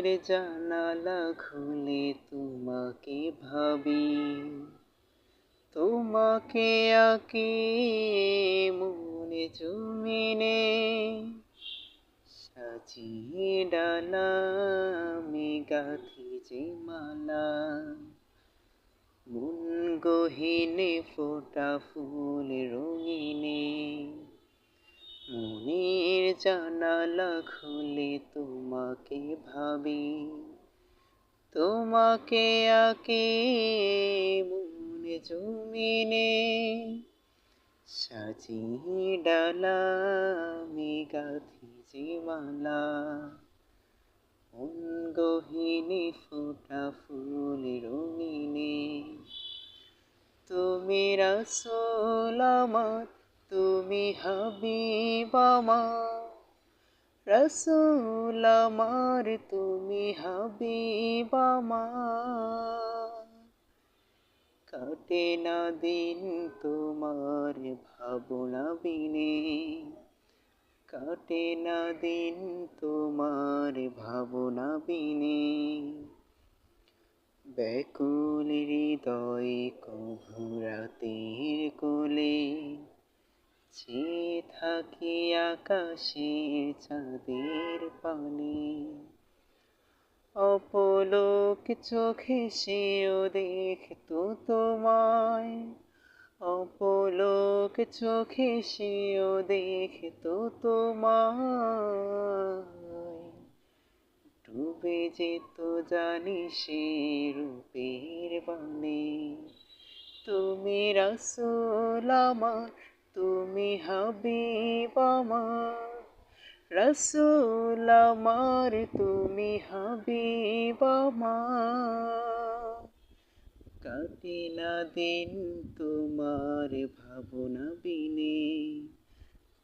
মনের জানালা খুলে তোমাকে ভাবি। তোমাকে আঁকি মনে জমিনে, সাজিয়ে ডালা মেগাথি যে মালা। মন গহিনে ফোটা ফুল রঙিনে জানালা খুলে তোমাকে ভাবি, তোমাকে আঁকি মনে জমিনে, সাজিয়ে ডালা মেগাথি যে মালা। গহিনে ফোটা ফুল রঙিনে, তুমি রাসূল তুমি হাবিব আমার। রসুল আমার তুমি হাবিব কাটে না দিন তোমার ভাবনা বিনে। কাটে না দিন তোমার ভাবনা বিনে। ব্যাকুল হৃদয় কভু থাকি আকাশের চাঁদের পানে। অপলোক চোখে সেও দেখতো তোমায়। অপলোক চোখে সেও দেখতো তোমায়। ডুবে যেত জানি সে রূপের বানে তুমি রাসূল আমার তুমি হাবিব আমার, রসুল আমার, তুমি হাবিব আমার। না দিন তোমার ভাবনা বিনে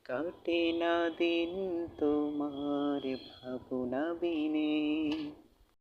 কাটে না দিন তোমার ভাবনা বিনে।